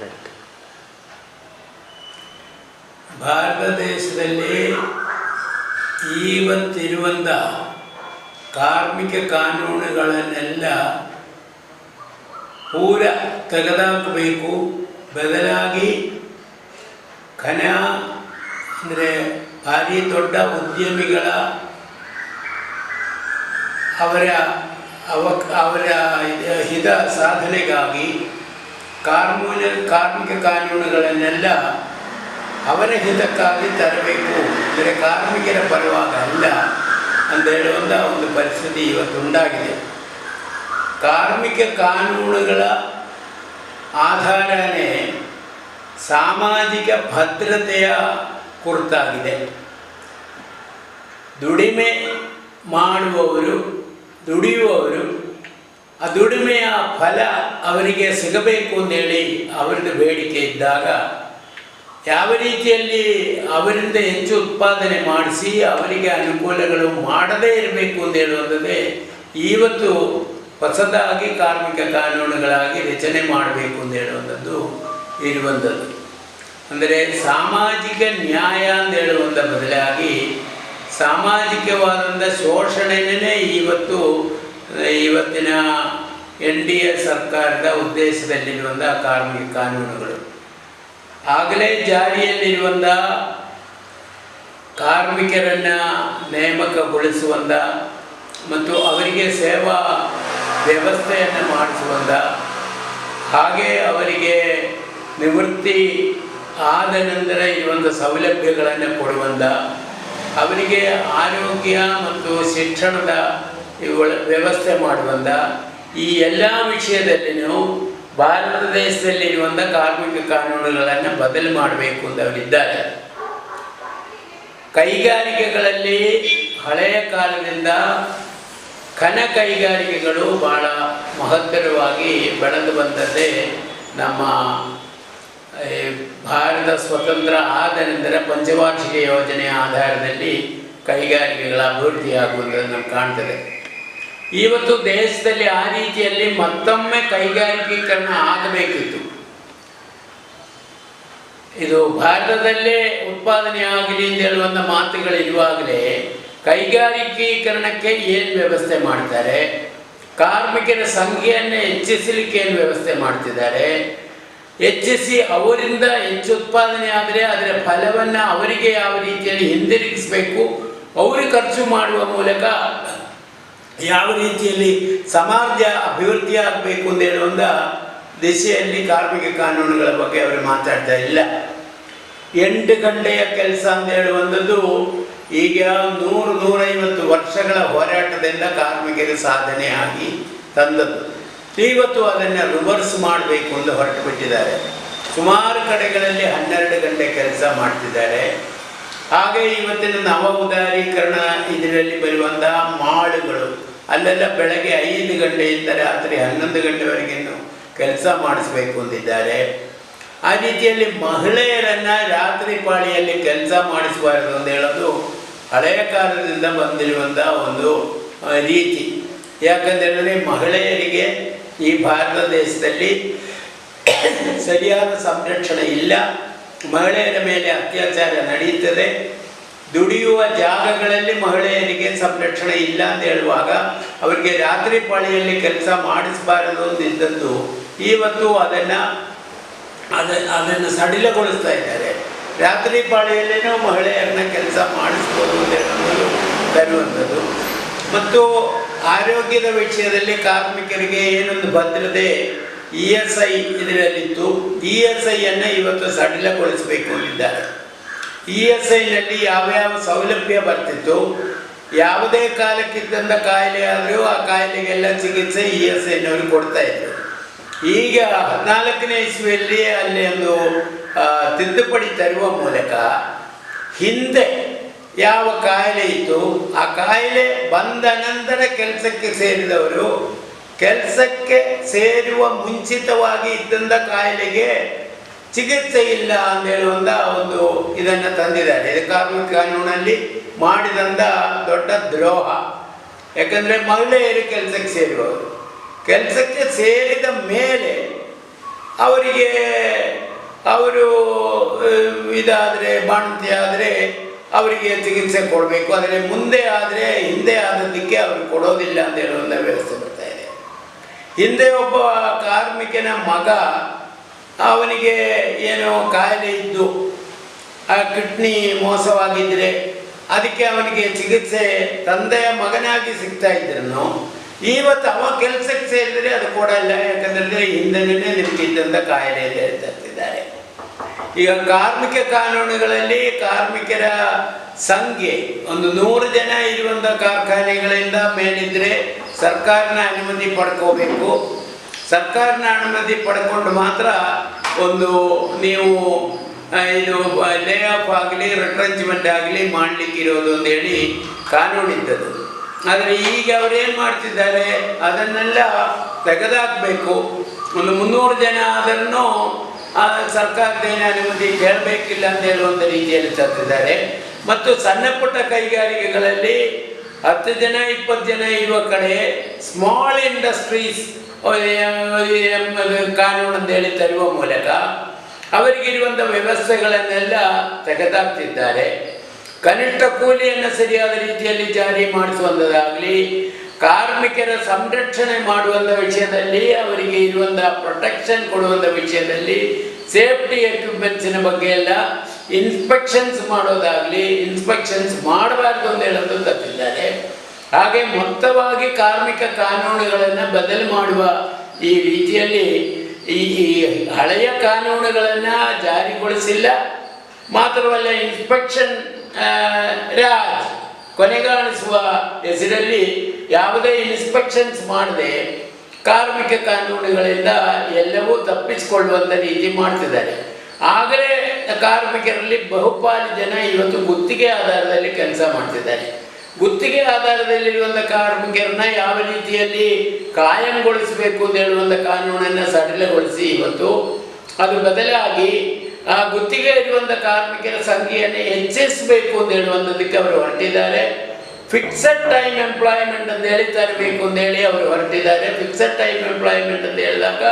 ನಡೀತದೆ ಭಾರತ ದೇಶದಲ್ಲಿ ಇವತ್ತಿರುವಂಥ ಕಾರ್ಮಿಕ ಕಾನೂನುಗಳನ್ನೆಲ್ಲ ಪೂರ ತೆಗೆದಾಕಬೇಕು. ಬದಲಾಗಿ ಖನ ಅಂದರೆ ಭಾರಿ ದೊಡ್ಡ ಉದ್ಯಮಿಗಳ ಅವರ ಅವ ಅವರ ಹಿತ ಸಾಧನೆಗಾಗಿ ಕಾನೂನು ಕಾರ್ಮಿಕ ಕಾನೂನುಗಳನ್ನೆಲ್ಲ ಅವರ ಹಿತಕ್ಕಾಗಿ ತರಬೇಕು. ಅಂದರೆ ಕಾರ್ಮಿಕರ ಪರವಾಗಿ ಅಲ್ಲ ಅಂತ ಹೇಳುವಂಥ ಒಂದು ಪರಿಸ್ಥಿತಿ ಇವತ್ತು ಉಂಟಾಗಿದೆ. ಕಾರ್ಮಿಕ ಕಾನೂನುಗಳ ಆಧಾರನೇ ಸಾಮಾಜಿಕ ಭದ್ರತೆಯ ಕುರಿತಾಗಿದೆ. ದುಡಿಮೆ ಮಾಡುವವರು, ದುಡಿಯುವವರು ಆ ದುಡಿಮೆಯ ಫಲ ಅವರಿಗೆ ಸಿಗಬೇಕು ಅಂತೇಳಿ ಅವರದ್ದು ಬೇಡಿಕೆ ಇದ್ದಾಗ ಯಾವ ರೀತಿಯಲ್ಲಿ ಅವರಿಂದ ಹೆಚ್ಚು ಉತ್ಪಾದನೆ ಮಾಡಿಸಿ ಅವರಿಗೆ ಅನುಕೂಲಗಳು ಮಾಡದೇ ಇರಬೇಕು ಅಂತ ಹೇಳುವಂಥದ್ದೇ ಇವತ್ತು ಹೊಸದಾಗಿ ಕಾರ್ಮಿಕ ಕಾನೂನುಗಳಾಗಿ ರಚನೆ ಮಾಡಬೇಕು ಅಂತ ಹೇಳುವಂಥದ್ದು ಇರುವಂಥದ್ದು. ಅಂದರೆ ಸಾಮಾಜಿಕ ನ್ಯಾಯ ಅಂತ ಹೇಳುವಂಥ ಬದಲಾಗಿ ಸಾಮಾಜಿಕವಾದಂಥ ಶೋಷಣೆನೇ ಇವತ್ತು ಇವತ್ತಿನ ಎನ್ ಡಿ ಎ ಸರ್ಕಾರದ ಉದ್ದೇಶದಲ್ಲಿರುವಂಥ ಕಾರ್ಮಿಕ ಕಾನೂನುಗಳು. ಆಗಲೇ ಜಾರಿಯಲ್ಲಿರುವಂಥ ಕಾರ್ಮಿಕರನ್ನು ನೇಮಕಗೊಳಿಸುವಂಥ ಮತ್ತು ಅವರಿಗೆ ಸೇವಾ ವ್ಯವಸ್ಥೆಯನ್ನು ಮಾಡಿಸುವಂಥ ಹಾಗೆ ಅವರಿಗೆ ನಿವೃತ್ತಿ ಆದ ನಂತರ ಇರುವಂಥ ಸೌಲಭ್ಯಗಳನ್ನು ಕೊಡುವಂಥ, ಅವರಿಗೆ ಆರೋಗ್ಯ ಮತ್ತು ಶಿಕ್ಷಣದ ಇವುಗಳ ವ್ಯವಸ್ಥೆ ಮಾಡುವಂಥ ಈ ಎಲ್ಲ ವಿಷಯದಲ್ಲಿಯೂ ಭಾರತ ದೇಶದಲ್ಲಿರುವಂಥ ಕಾರ್ಮಿಕ ಕಾನೂನುಗಳನ್ನು ಬದಲು ಮಾಡಬೇಕು ಅಂತ ಅವರಿದ್ದಾರೆ ಕೈಗಾರಿಕೆಗಳಲ್ಲಿ ಹಳೆಯ ಕಾಲದಿಂದ ಕನ ಕೈಗಾರಿಕೆಗಳು ಬಹಳ ಮಹತ್ತರವಾಗಿ ಬೆಳೆದು ಬಂದದ್ದೇ ನಮ್ಮ ಭಾರತ ಸ್ವತಂತ್ರ ಆದ ನಂತರ ಪಂಚವಾರ್ಷಿಕ ಯೋಜನೆಯ ಆಧಾರದಲ್ಲಿ ಕೈಗಾರಿಕೆಗಳ ಅಭಿವೃದ್ಧಿಯಾಗುವುದನ್ನು ಕಾಣ್ತದೆ ಇವತ್ತು ದೇಶದಲ್ಲಿ ಆ ರೀತಿಯಲ್ಲಿ ಮತ್ತೊಮ್ಮೆ ಕೈಗಾರಿಕೀಕರಣ ಆಗಬೇಕಿತ್ತು. ಇದು ಭಾರತದಲ್ಲೇ ಉತ್ಪಾದನೆ ಆಗಲಿ ಅಂತ ಹೇಳುವಂಥ ಮಾತುಗಳಿರುವಾಗಲೇ ಕೈಗಾರಿಕೀಕರಣಕ್ಕೆ ಏನು ವ್ಯವಸ್ಥೆ ಮಾಡ್ತಾರೆ, ಕಾರ್ಮಿಕರ ಸಂಖ್ಯೆಯನ್ನು ಹೆಚ್ಚಿಸಲಿಕ್ಕೆ ಏನು ವ್ಯವಸ್ಥೆ ಮಾಡ್ತಿದ್ದಾರೆ, ಹೆಚ್ಚಿಸಿ ಅವರಿಂದ ಹೆಚ್ಚು ಉತ್ಪಾದನೆ ಆದರೆ ಅದರ ಫಲವನ್ನು ಅವರಿಗೆ ಯಾವ ರೀತಿಯಲ್ಲಿ ಹಿಂದಿರುಗಿಸಬೇಕು, ಅವರು ಖರ್ಚು ಮಾಡುವ ಮೂಲಕ ಯಾವ ರೀತಿಯಲ್ಲಿ ಸಮಾಜ ಅಭಿವೃದ್ಧಿ ಆಗಬೇಕು ಅಂತ ಹೇಳುವಂಥ ದಿಸೆಯಲ್ಲಿ ಕಾರ್ಮಿಕ ಕಾನೂನುಗಳ ಬಗ್ಗೆ ಅವರು ಮಾತಾಡ್ತಾ ಇಲ್ಲ. ಎಂಟು ಗಂಟೆಯ ಕೆಲಸ ಅಂತ ಹೇಳುವಂಥದ್ದು ಈಗ ನೂರು, ನೂರೈವತ್ತು ವರ್ಷಗಳ ಹೋರಾಟದಿಂದ ಕಾರ್ಮಿಕರ ಸಾಧನೆ ಆಗಿ ತಂದದ್ದು. ಇವತ್ತು ಅದನ್ನು ರಿವರ್ಸ್ ಮಾಡಬೇಕು ಅಂತ ಹೊರಟು ಬಿಟ್ಟಿದ್ದಾರೆ ಸುಮಾರು ಕಡೆಗಳಲ್ಲಿ ಹನ್ನೆರಡು ಗಂಟೆ ಕೆಲಸ ಮಾಡ್ತಿದ್ದಾರೆ. ಹಾಗೆ ಇವತ್ತಿನ ನವ ಉದಾರೀಕರಣ ಇದರಲ್ಲಿ ಬರುವಂತಹ ಮಾಳುಗಳು. ಅಲ್ಲೆಲ್ಲ ಬೆಳಗ್ಗೆ ಐದು ಗಂಟೆಯಿಂದ ರಾತ್ರಿ ಹನ್ನೊಂದು ಗಂಟೆವರೆಗೆ ಕೆಲಸ ಮಾಡಿಸ್ಬೇಕು ಅಂತಿದ್ದಾರೆ. ಆ ರೀತಿಯಲ್ಲಿ ಮಹಿಳೆಯರನ್ನ ರಾತ್ರಿ ಪಾಳಿಯಲ್ಲಿ ಕೆಲಸ ಮಾಡಿಸಬಾರದು ಅಂತ ಹೇಳೋದು ಹಳೆಯ ಕಾಲದಿಂದ ಬಂದಿರುವಂತಹ ಒಂದು ರೀತಿ. ಯಾಕಂತೇಳಿದ್ರೆ ಮಹಿಳೆಯರಿಗೆ ಈ ಭಾರತ ದೇಶದಲ್ಲಿ ಸರಿಯಾದ ಸಂರಕ್ಷಣೆ ಇಲ್ಲ. ಮಹಿಳೆಯರ ಮೇಲೆ ಅತ್ಯಾಚಾರ ನಡೆಯುತ್ತದೆ. ದುಡಿಯುವ ಜಾಗಗಳಲ್ಲಿ ಮಹಿಳೆಯರಿಗೆ ಸಂರಕ್ಷಣೆ ಇಲ್ಲ ಅಂತ ಹೇಳುವಾಗ ಅವರಿಗೆ ರಾತ್ರಿ ಪಾಳಿಯಲ್ಲಿ ಕೆಲಸ ಮಾಡಿಸಬಾರದು ಅಂತಿದ್ದದ್ದು ಇವತ್ತು ಅದನ್ನು, ಅದ, ಅದನ್ನು ಸಡಿಲಗೊಳಿಸ್ತಾ ಇದ್ದಾರೆ. ರಾತ್ರಿ ಪಾಳಿಯಲ್ಲೇ ಮಹಿಳೆಯರನ್ನ ಕೆಲಸ ಮಾಡಿಸ್ಬೋದು ಅಂತ ಹೇಳೋದು ತರುವಂಥದ್ದು ಮತ್ತು ಆರೋಗ್ಯದ ವಿಷಯದಲ್ಲಿ ಕಾರ್ಮಿಕರಿಗೆ ಏನೊಂದು ಭದ್ರತೆ ಇ ಎಸ್ ಐ ಇದರಲ್ಲಿತ್ತು ಇ ಎಸ್ ಐಯನ್ನು ಇವತ್ತು ಸಡಿಲಗೊಳಿಸಬೇಕು ಅಂದಿದ್ದಾರೆ ಇ ಎಸ್ ಐನಲ್ಲಿ ಯಾವ್ಯಾವ ಸೌಲಭ್ಯ ಬರ್ತಿತ್ತು, ಯಾವುದೇ ಕಾಲಕ್ಕಿದ್ದಂಥ ಕಾಯಿಲೆ ಆದರೂ ಆ ಕಾಯಿಲೆಗೆಲ್ಲ ಚಿಕಿತ್ಸೆ ಇ ಎಸ್ ಐನವರು ಕೊಡ್ತಾ ಇದ್ರು. ಈಗ ಹದಿನಾಲ್ಕನೇ ಇಸ್ವಿಯಲ್ಲಿ ಅಲ್ಲಿ ಒಂದು ತಿದ್ದುಪಡಿ ತರುವ ಮೂಲಕ ಹಿಂದೆ ಯಾವ ಕಾಯಿಲೆ ಇತ್ತು, ಆ ಕಾಯಿಲೆ ಬಂದ ನಂತರ ಕೆಲಸಕ್ಕೆ ಸೇರಿದವರು ಕೆಲಸಕ್ಕೆ ಸೇರುವ ಮುಂಚಿತವಾಗಿ ಇದ್ದಂಥ ಕಾಯಿಲೆಗೆ ಚಿಕಿತ್ಸೆ ಇಲ್ಲ ಅಂತ ಹೇಳುವಂಥ ಒಂದು ಇದನ್ನು ತಂದಿದ್ದಾರೆ. ಇದು ಕಾರ್ಮಿಕ ಕಾನೂನಲ್ಲಿ ಮಾಡಿದಂಥ ದೊಡ್ಡ ದ್ರೋಹ. ಯಾಕಂದರೆ ಮಹಿಳೆಯರು ಕೆಲಸಕ್ಕೆ ಸೇರುವವರು. ಕೆಲಸಕ್ಕೆ ಸೇರಿದ ಮೇಲೆ ಅವರಿಗೆ ಅವರು ಇದಾದರೆ, ಬಾಣಂತಿ ಆದರೆ ಅವರಿಗೆ ಚಿಕಿತ್ಸೆ ಕೊಡಬೇಕು. ಆದರೆ ಮುಂದೆ ಆದರೆ ಹಿಂದೆ ಆದದ್ದಕ್ಕೆ ಅವರು ಕೊಡೋದಿಲ್ಲ ಅಂತ ಹೇಳುವಂಥ ವ್ಯವಸ್ಥೆ ಬರ್ತಾ ಹಿಂದೆ ಒಬ್ಬ ಕಾರ್ಮಿಕನ ಮಗ ಅವನಿಗೆ ಏನೋ ಕಾಯಿಲೆ ಇದ್ದು, ಆ ಕಿಡ್ನಿ ಮೋಸವಾಗಿದ್ದರೆ ಅದಕ್ಕೆ ಅವನಿಗೆ ಚಿಕಿತ್ಸೆ ತಂದೆಯ ಮಗನಾಗಿ ಸಿಗ್ತಾ ಇದ್ರನು ಇವತ್ತು ಅವ ಕೆಲಸಕ್ಕೆ ಸೇರಿದರೆ ಅದು ಕೊಡಲ್ಲ ಯಾಕಂದ್ರೆ ಹಿಂದೆನೇ ನಿಂತಿದ್ದಂಥ ಕಾಯಿಲೆ ಅಂತ ಹೇಳ್ತಾ ಇರ್ತಿದ್ದಾರೆ ಈಗ ಕಾರ್ಮಿಕ ಕಾನೂನುಗಳಲ್ಲಿ ಕಾರ್ಮಿಕರ ಸಂಖ್ಯೆ, ಒಂದು ನೂರು ಜನ ಇರುವಂಥ ಕಾರ್ಖಾನೆಗಳಿಂದ ಮೇಲಿದ್ರೆ ಸರ್ಕಾರನ ಅನುಮತಿ ಪಡ್ಕೋಬೇಕು. ಸರ್ಕಾರನ ಅನುಮತಿ ಪಡ್ಕೊಂಡು ಮಾತ್ರ ಒಂದು ನೀವು ಇದು ಲೇ ಆಫ್ ಆಗಲಿ ರಿಟ್ರೆಂಚ್ಮೆಂಟ್ ಆಗಲಿ ಇರೋದು ಅಂತೇಳಿ ಕಾನೂನಿದ್ದದು ಆದರೆ ಈಗ ಅವರೇನು ಮಾಡ್ತಿದ್ದಾರೆ? ಅದನ್ನೆಲ್ಲ ತೆಗೆದಾಕಬೇಕು. ಒಂದು ಮುನ್ನೂರು ಜನ ಅದನ್ನು ಸರ್ಕಾರದ ಸರ್ಕಾರದೇನ ಅನುಮತಿ ಕೇಳಬೇಕಿಲ್ಲ ಅಂತ ಹೇಳುವಂಥ ರೀತಿಯಲ್ಲಿ ತರ್ತಿದ್ದಾರೆ. ಮತ್ತು ಸಣ್ಣ ಪುಟ್ಟ ಕೈಗಾರಿಕೆಗಳಲ್ಲಿ ಹತ್ತು ಜನ, ಇಪ್ಪತ್ತು ಜನ ಇರುವ ಕಡೆ ಸ್ಮಾಲ್ ಇಂಡಸ್ಟ್ರೀಸ್ ಕಾನೂನು ಅಂತ ಹೇಳಿ ತರುವ ಮೂಲಕ ಅವರಿಗಿರುವಂಥ ವ್ಯವಸ್ಥೆಗಳನ್ನೆಲ್ಲ ತೆಗೆದಾಕ್ತಿದ್ದಾರೆ. ಕನಿಷ್ಠ ಕೂಲಿಯನ್ನು ಸರಿಯಾದ ರೀತಿಯಲ್ಲಿ ಜಾರಿ ಮಾಡಿಸುವಂಥದ್ದಾಗಲಿ ಕಾರ್ಮಿಕರ ಸಂರಕ್ಷಣೆ ಮಾಡುವಂಥ ವಿಷಯದಲ್ಲಿ, ಅವರಿಗೆ ಇರುವಂಥ ಪ್ರೊಟೆಕ್ಷನ್ ಕೊಡುವಂಥ ವಿಷಯದಲ್ಲಿ ಸೇಫ್ಟಿ ಎಕ್ವಿಪ್ಮೆಂಟ್ಸಿನ ಬಗ್ಗೆ ಎಲ್ಲ ಇನ್ಸ್ಪೆಕ್ಷನ್ಸ್ ಮಾಡೋದಾಗಲಿ ಇನ್ಸ್ಪೆಕ್ಷನ್ಸ್ ಮಾಡಬಾರ್ದು ಅಂತ ಹೇಳೋದು ತಪ್ಪಿದ್ದಾರೆ. ಹಾಗೆ ಮೊತ್ತವಾಗಿ ಕಾರ್ಮಿಕ ಕಾನೂನುಗಳನ್ನು ಬದಲು ಮಾಡುವ ಈ ರೀತಿಯಲ್ಲಿ ಈ ಹಳೆಯ ಕಾನೂನುಗಳನ್ನು ಜಾರಿಗೊಳಿಸಿಲ್ಲ. ಮಾತ್ರವಲ್ಲ ಇನ್ಸ್ಪೆಕ್ಷನ್ ರಾಜ್ ಕೊನೆಗಾಣಿಸುವ ಹೆಸರಲ್ಲಿ ಯಾವುದೇ ಇನ್ಸ್ಪೆಕ್ಷನ್ಸ್ ಮಾಡದೆ ಕಾರ್ಮಿಕ ಕಾನೂನುಗಳಿಂದ ಎಲ್ಲವೂ ತಪ್ಪಿಸಿಕೊಳ್ಳುವಂಥ ರೀತಿ ಮಾಡ್ತಿದ್ದಾರೆ. ಆಗಲೇ ಕಾರ್ಮಿಕರಲ್ಲಿ ಬಹುಪಾಲು ಜನ ಇವತ್ತು ಗುತ್ತಿಗೆ ಆಧಾರದಲ್ಲಿ ಕೆಲಸ ಮಾಡ್ತಿದ್ದಾರೆ. ಗುತ್ತಿಗೆ ಆಧಾರದಲ್ಲಿರುವಂಥ ಕಾರ್ಮಿಕರನ್ನ ಯಾವ ರೀತಿಯಲ್ಲಿ ಕಾಯಂಗೊಳಿಸಬೇಕು ಅಂತ ಹೇಳುವಂಥ ಕಾನೂನನ್ನು ಸಡಿಲಗೊಳಿಸಿ ಇವತ್ತು ಅದು ಬದಲಾಗಿ ಆ ಗುತ್ತಿಗೆ ಇರುವಂಥ ಕಾರ್ಮಿಕರ ಸಂಖ್ಯೆಯನ್ನು ಹೆಚ್ಚಿಸಬೇಕು ಅಂತ ಹೇಳುವಂಥದ್ದಕ್ಕೆ ಅವರು ಹೊರಟಿದ್ದಾರೆ. ಫಿಕ್ಸಡ್ ಟೈಮ್ ಎಂಪ್ಲಾಯ್ಮೆಂಟ್ ಅಂತ ಹೇಳಿ ತರಬೇಕು ಅಂತ ಹೇಳಿ ಅವರು ಹೊರಟಿದ್ದಾರೆ. ಫಿಕ್ಸಡ್ ಟೈಮ್ ಎಂಪ್ಲಾಯ್ಮೆಂಟ್ ಅಂತ ಹೇಳಿದಾಗ